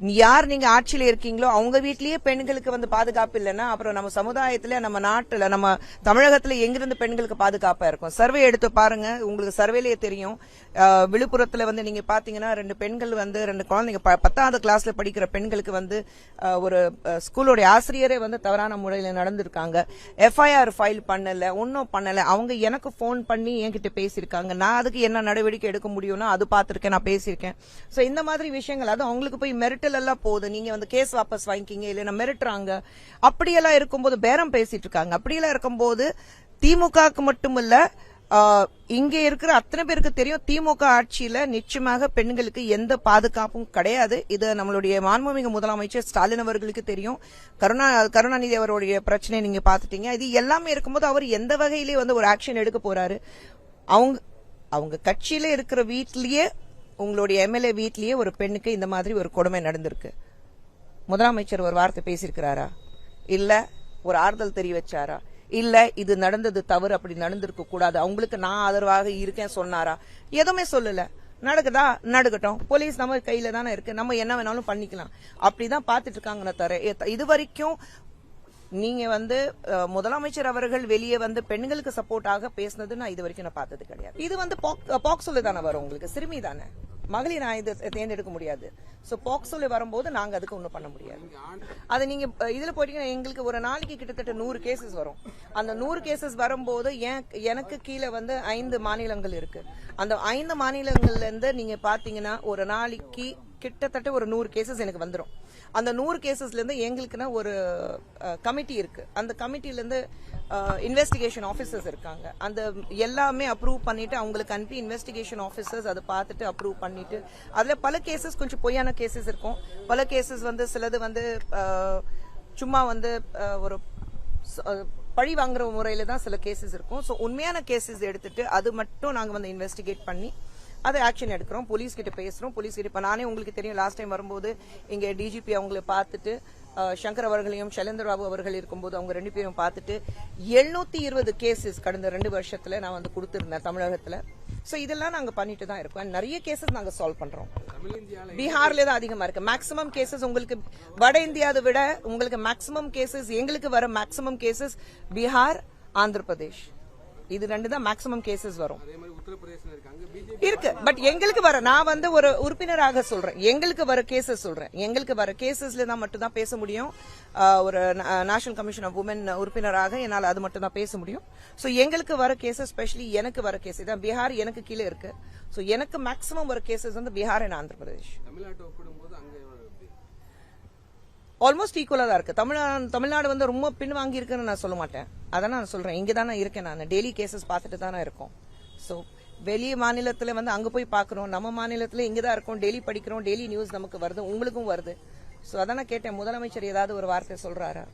யார் நீங்க ஆட்சியில இருக்கீங்களோ அவங்க வீட்லயே பெண்களுக்கு வந்து பாதுகாப்பு இல்லைன்னா அப்புறம் நம்ம சமுதாயத்துல நம்ம நாட்டுல நம்ம தமிழகத்துல எங்கிருந்து பெண்களுக்கு பாதுகாப்பா இருக்கும்? சர்வே எடுத்து பாருங்க. உங்களுக்கு சர்வேலயே தெரியும். விழுப்புரத்துல வந்து நீங்க பாத்தீங்கன்னா ரெண்டு பெண்கள் வந்து ரெண்டு குழந்தைங்க ப- பத்தாவது கிளாஸ்ல படிக்கிற பெண்களுக்கு வந்து ஒரு ஸ்கூலோட ஆசிரியரே வந்து தவறான முறையில நடந்திருக்காங்க. எஃப்ஐஆர் ஃபைல் பண்ணல ஒன்னும் பண்ணல. அவங்க எனக்கு ஃபோன் பண்ணி என்கிட்ட பேசியிருக்காங்க. நான் அதுக்கு என்ன நடவடிக்கை எடுக்க முடியும்னா அது பார்த்திருக்கேன் நான் பேசியிருக்கேன். சோ இந்த மாதிரி விஷயங்கள் அது அவங்களுக்கு போய் மிரட்டல் எல்லாம் போகுது. நீங்க வந்து கேஸ் வாபஸ் வாங்கிக்கிங்க இல்லைன்னா மிரட்டுறாங்க. அப்படியெல்லாம் இருக்கும்போது பேரம் பேசிட்டு இருக்காங்க அப்படியெல்லாம் இருக்கும்போது திமுகவுக்கு மட்டும் இல்ல இங்கே இங்க இருக்கிற அத்தனை பேருக்கு தெரியும் திமுக ஆட்சியில நிச்சயமாக பெண்களுக்கு எந்த பாதுகாப்பும் கிடையாது. இது நம்மளுடைய மாண்புமிகு முதலமைச்சர் ஸ்டாலின் அவர்களுக்கு தெரியும். கருணா கருணாநிதி அவருடைய பிரச்சனை நீங்க பாத்துட்டீங்க இது எல்லாமே இருக்கும்போது அவர் எந்த வகையிலேயே வந்து ஒரு ஆக்ஷன் எடுக்க போறாரு? அவங்க அவங்க கட்சியில இருக்கிற வீட்லயே உங்களுடைய எம்எல்ஏ வீட்லயே ஒரு பெண்ணுக்கு இந்த மாதிரி ஒரு கொடுமை நடந்திருக்கு. முதலமைச்சர் ஒரு வார்த்தை பேசியிருக்கிறாரா? இல்ல ஒரு ஆறுதல் தெரிவிச்சாரா இல்ல இது நடந்தது தவறு அப்படி நடந்திருக்க கூடாது. அவங்களுக்கு நான் ஆதரவாக இருக்கேன் சொன்னாரா? எதுவுமே சொல்லல. நடக்குதா? நடக்கட்டும். போலீஸ் நம்ம கையில தானே இருக்கு. நம்ம என்ன வேணாலும் பண்ணிக்கலாம். அப்படிதான் பாத்துட்டு இருக்காங்கன்னு தர இது வரைக்கும் நீங்க வந்து முதலமைச்சர் அவர்கள் வெளியே வந்து பெண்களுக்கு சப்போர்ட்டாக பேசினது நான் இது வரைக்கும் நான் பார்த்தது கிடையாது. இது வந்து பாக்ஸோல தானே வரும் உங்களுக்கு. சிறுமி தானே? மகளிர் இது தேர்ந்தெடுக்க முடியாது. சோ பாக்ஸோல வரும்போது நாங்க அதுக்கு ஒண்ணும் பண்ண முடியாது. அது நீங்க அஹ், இதுல போயிட்டீங்கன்னா எங்களுக்கு ஒரு நாளைக்கு கிட்டத்தட்ட நூறு கேசஸ் வரும். அந்த நூறு கேசஸ் வரும்போது என்- எனக்கு கீழே வந்து ஐந்து மாநிலங்கள் இருக்கு. அந்த ஐந்து மாநிலங்கள்ல இருந்து நீங்க பாத்தீங்கன்னா ஒரு நாளைக்கு கிட்டத்தட்ட ஒரு நூறு கேசஸ் எனக்கு வந்துடும் அந்த நூறு கேசஸ்லேருந்து எங்களுக்குன்னா ஒரு கமிட்டி இருக்குது அந்த கமிட்டிலேருந்து இன்வெஸ்டிகேஷன் ஆஃபீஸர்ஸ் இருக்காங்க. அந்த எல்லாமே அப்ரூவ் பண்ணிவிட்டு அவங்களுக்கு அனுப்பி இன்வெஸ்டிகேஷன் ஆஃபீஸர்ஸ் அதை பார்த்துட்டு அப்ரூவ் பண்ணிட்டு அதில் பல கேசஸ் கொஞ்சம் பொய்யான கேசஸ் இருக்கும். பல கேசஸ் வந்து சிலது வந்து சும்மா வந்து ஒரு பழி வாங்குற முறையில் தான் சில கேசஸ் இருக்கும். ஸோ உண்மையான கேசஸ் எடுத்துட்டு அது மட்டும் நாங்கள் வந்து இன்வெஸ்டிகேட் பண்ணி அது ஆக்ஷன் எடுக்கிறோம். போலீஸ் கிட்ட பேசுறோம். போலீஸ் கிட்ட இப்ப நானே உங்களுக்கு தெரியும் லாஸ்ட் டைம் வரும்போது இங்க டிஜிபி அவங்கள பார்த்துட்டு சங்கர் அவர்களையும் சைலேந்திர பாபு அவர்கள் இருக்கும்போது அவங்க ரெண்டு பேரும் பார்த்துட்டு எழுநூத்தி இருபது கேசஸ் கடந்த ரெண்டு வருஷத்துல நான் வந்து கொடுத்திருந்தேன் தமிழகத்துல. சோ இதெல்லாம் நாங்க பண்ணிட்டு தான் இருக்கோம். நிறைய கேசஸ் நாங்க சால்வ் பண்றோம். பீகார்ல தான் அதிகமா இருக்கு. மேக்ஸிமம் கேசஸ் உங்களுக்கு வட இந்தியாவை விட உங்களுக்கு மேக்ஸிமம் கேசஸ் எங்களுக்கு வர மேக்ஸிமம் கேசஸ் பீகார் ஆந்திர பிரதேஷ் இது ரெண்டு தான் மேக்ஸிமம் கேசஸ் வரும். இருக்கு. பட் எங்களுக்கு வர நான் வந்து ஒரு உறுப்பினராக சொல்றேன். எங்களுக்கு வர கேசஸ் சொல்றேன். எங்களுக்கு வர கேசஸ்ல தான் மட்டும் தான் பேச முடியும். ஒரு நேஷனல் கமிஷன் ஆஃப் உமன் உறுப்பினராக என்னால் அது மட்டும் தான் பேச முடியும். சோ எங்களுக்கு வர கேசஸ் ஸ்பெஷலி எனக்கு வர கேஸ் இதான் பீகார் எனக்கு கீழே இருக்கு. சோ எனக்கு மேக்ஸிமம் வர கேசஸ் வந்து பீகார் அண்ட் ஆந்திர பிரதேஷ் ஆல்மோஸ்ட் ஈக்குவலா தான் இருக்கு. தமிழ்நாடு தமிழ்நாடு வந்து ரொம்ப பின் வாங்கி இருக்குன்னு நான் சொல்ல மாட்டேன். அதான் நான் சொல்றேன். இங்கே தானே இருக்கேன் நான். டெய்லி கேசஸ் பார்த்துட்டு தானே இருக்கோம். ஸோ வெளி மாநிலத்தில் வந்து அங்கே போய் பார்க்குறோம். நம்ம மாநிலத்தில் இங்கே தான் இருக்கோம். டெய்லி படிக்கிறோம். டெய்லி நியூஸ் நமக்கு வருது. உங்களுக்கும் வருது. ஸோ அதான் நான் கேட்டேன். முதலமைச்சர் ஏதாவது ஒரு வார்த்தை சொல்றாரா?